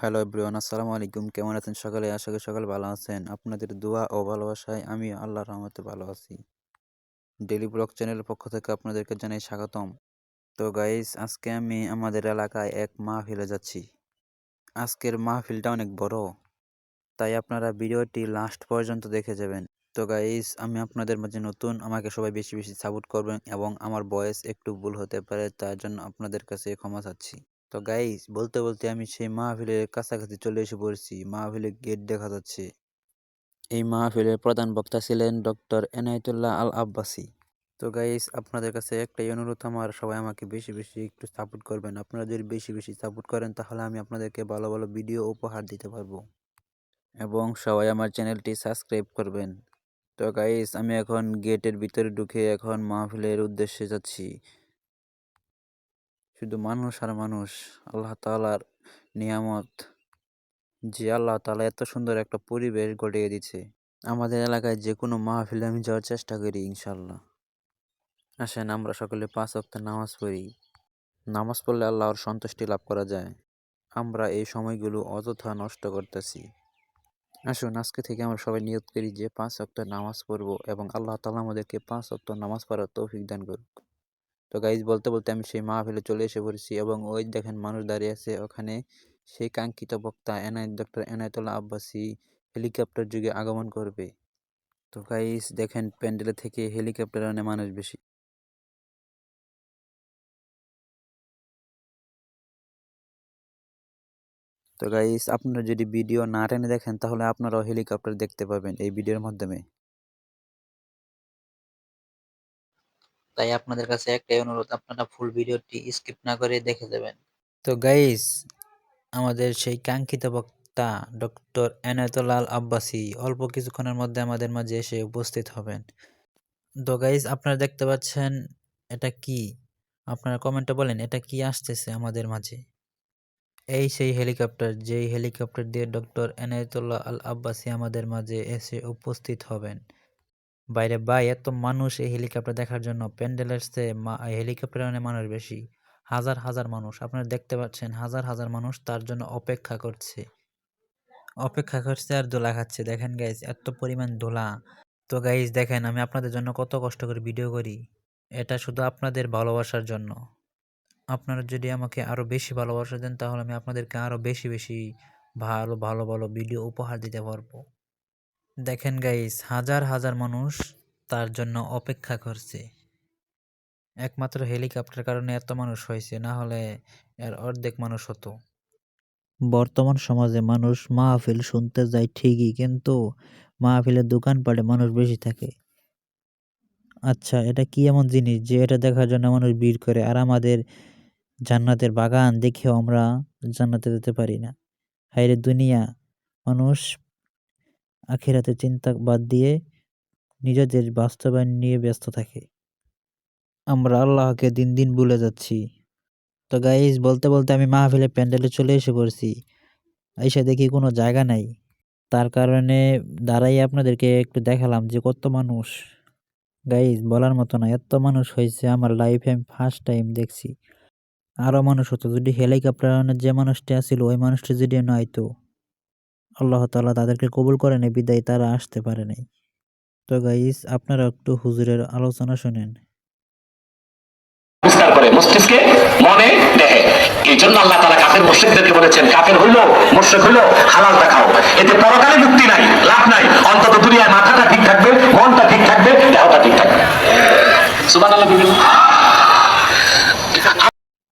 Hello everyone, আসসালামু আলাইকুম। কেমন আছেন সকালে? আশা করি সকালে ভালো আছেন। আপনাদের দোয়া ও ভালোবাসায় আমি আল্লাহর রহমতে ভালো আছি। ডেলি ব্লগ চ্যানেলের পক্ষ থেকে আপনাদেরকে জানাই স্বাগতম। তো গাইস আজকে আমি আমাদের এলাকায় এক মাহফিলে যাচ্ছি। আজকের মাহফিলটা অনেক বড়। তাই আপনারা ভিডিওটি লাস্ট পর্যন্ত দেখে যাবেন। তো গাইস আমি আপনাদের মাঝে নতুন, আমাকে সবাই বেশি বেশি সাপোর্ট করবেন এবং আমার বয়স একটু ভুল হতে পারে, তার জন্য আপনাদের কাছে ক্ষমা চাচ্ছি। তো গাইস বলতে বলতে আমি সেই মাহফিলের কাছাকাছি চলে এসে পড়েছি। মাহফিলের গেট দেখা যাচ্ছে। এই মাহফিলের প্রধান বক্তা ছিলেন ডক্টর এনায়েতুল্লাহ আল আব্বাসি তো গাইস আপনাদের কাছে একটাই অনুরোধ, আমার সবাই আমাকে বেশি বেশি একটু সাপোর্ট করবেন। আপনারা যদি বেশি বেশি সাপোর্ট করেন, তাহলে আমি আপনাদেরকে ভালো ভালো ভিডিও উপহার দিতে পারব। এবং সবাই আমার চ্যানেলটি সাবস্ক্রাইব করবেন। তো গাইস আমি এখন গেটের ভিতরে ঢুকে এখন মাহফিলের উদ্দেশ্যে যাচ্ছি। শুধু মানুষ আর মানুষ, আল্লাহ তালার নিয়ামত, যে আল্লাহ তালা এত সুন্দর একটা পরিবেশ গড়িয়ে দিচ্ছে আমাদের এলাকায় যে কোনো মাহফিলে আমি যাওয়ার চেষ্টা করি ইনশাল্লাহ আসেন, আমরা সকলে পাঁচ অক্ত নামাজ পড়ি। নামাজ পড়লে আল্লাহর সন্তুষ্টি লাভ করা যায়। আমরা এই সময়গুলো অযথা নষ্ট করতেছি। আসুন, আজকে থেকে আমরা সবাই নিয়ত করি যে পাঁচ অক্ত নামাজ পড়ব এবং আল্লাহ তালা আমাদেরকে পাঁচ অক্ত নামাজ পড়ার তৌফিক দান করুক। তো গাইজ বলতে বলতে আমি সেই মাহফিলে চলে এসে পড়েছি এবং ওই দেখেন মানুষ দাঁড়িয়ে আছে, ওখানে সেই কাঙ্ক্ষিত বক্তা এনায়েত ডক্টর এনায়তুল্লাহ আব্বাসী হেলিকপ্টার যুগে আগমন করবে। তো গাইজ দেখেন প্যান্ডেলে থেকে হেলিকপ্টার আনে মানুষ বেশি তো গাইস আপনারা যদি ভিডিও না টেনে দেখেন, তাহলে আপনারাও হেলিকপ্টার দেখতে পাবেন এই ভিডিওর মাধ্যমে। তাই আপনাদের কাছে একটাই অনুরোধ, আপনারা ফুল ভিডিওটি স্কিপ না করে দেখে দেবেন তো গাইস আমাদের সেই কাঙ্ক্ষিত বক্তা ডক্টর এনায়তুল্লাল আব্বাসী অল্প কিছুক্ষণের মধ্যে আমাদের মাঝে এসে উপস্থিত হবেন। তো গাইস আপনারা দেখতে পাচ্ছেন এটা কি? আপনারা কমেন্টে বলেন, এটা কি আসতেছে আমাদের মাঝে? এই সেই হেলিকপ্টার যেই হেলিকপ্টার দিয়ে ডক্টর এনায়তুল্লাহ আল আব্বাসী আমাদের মাঝে এসে উপস্থিত হবেন। বাইরে বাই, এত মানুষ এই হেলিকপ্টার দেখার জন্য। প্যান্ডেলের চেয়ে হেলিকপ্টারে অনেক মানুষ বেশি। হাজার হাজার মানুষ। আপনারা দেখতে পাচ্ছেন, হাজার হাজার মানুষ তার জন্য অপেক্ষা করছে। অপেক্ষা করছে আর দোলা খাচ্ছে। দেখেন গাইজ এত পরিমাণ দোলা। তো গাইজ দেখেন, আমি আপনাদের জন্য কত কষ্ট করে ভিডিও করি। এটা শুধু আপনাদের ভালোবাসার জন্য। আপনারা যদি আমাকে আরও বেশি ভালোবাসা দেন, তাহলে আমি আপনাদেরকে আরও বেশি বেশি ভালো ভালো ভালো ভিডিও উপহার দিতে পারব। দেখেন গাইস হাজার হাজার মানুষ তার জন্য অপেক্ষা করছে। একমাত্র হেলিকপ্টার কারণে এত মানুষ হয়েছে, না হলে এর অর্ধেক মানুষ হতো। বর্তমান সমাজে মানুষ মাহফিল শুনতে যায় ঠিকই, কিন্তু মাহফিলের দোকানপাটে মানুষ বেশি থাকে। আচ্ছা এটা কি এমন জিনিস যে এটা দেখার জন্য মানুষ ভিড় করে আর আমাদের জান্নাতের বাগান দেখেও আমরা জান্নাতে যেতে পারি না? হাইরে দুনিয়া, মানুষ আখিরাতে চিন্তা বাদ দিয়ে নিজেদের বাস্তবায়ন নিয়ে ব্যস্ত থাকে। আমরা আল্লাহকে দিন দিন ভুলে যাচ্ছি। তো গাইজ বলতে বলতে আমি মাহফিলের প্যান্ডেলে চলে এসে পড়ছি। এসে দেখি কোনো জায়গা নাই। তার কারণে দাঁড়াই আপনাদেরকে একটু দেখালাম যে কত মানুষ। গাইজ বলার মতো না, এত মানুষ হয়েছে আমার লাইফে আমি ফার্স্ট টাইম দেখছি। আরও মানুষ হতো, যদি হেলিকপ্টার যে মানুষটি আসছিল ওই মানুষটি যদি নয়তো। আল্লাহ তালা তাদেরকে কবুল করেন বিদায় তারা আসতে পারে নাই। তো গাইস, আপনারা একটু হুজুরের আলোচনা শুনেন। বিস্তার করে মস্তিষ্কে মনে এই জন্য আল্লাহ তালা কাফের মুশ্রিকদেরকে বলেছেন, কাফের হইল, মুশ্রিক হইল হালালটা খাও এতে পরকালে মুক্তি নাই, লাভ নাই। অন্তত দুনিয়ায় মাথাটা ঠিক থাকবে, মনটা ঠিক থাকবে, দেহটা ঠিক থাকবে। সুবান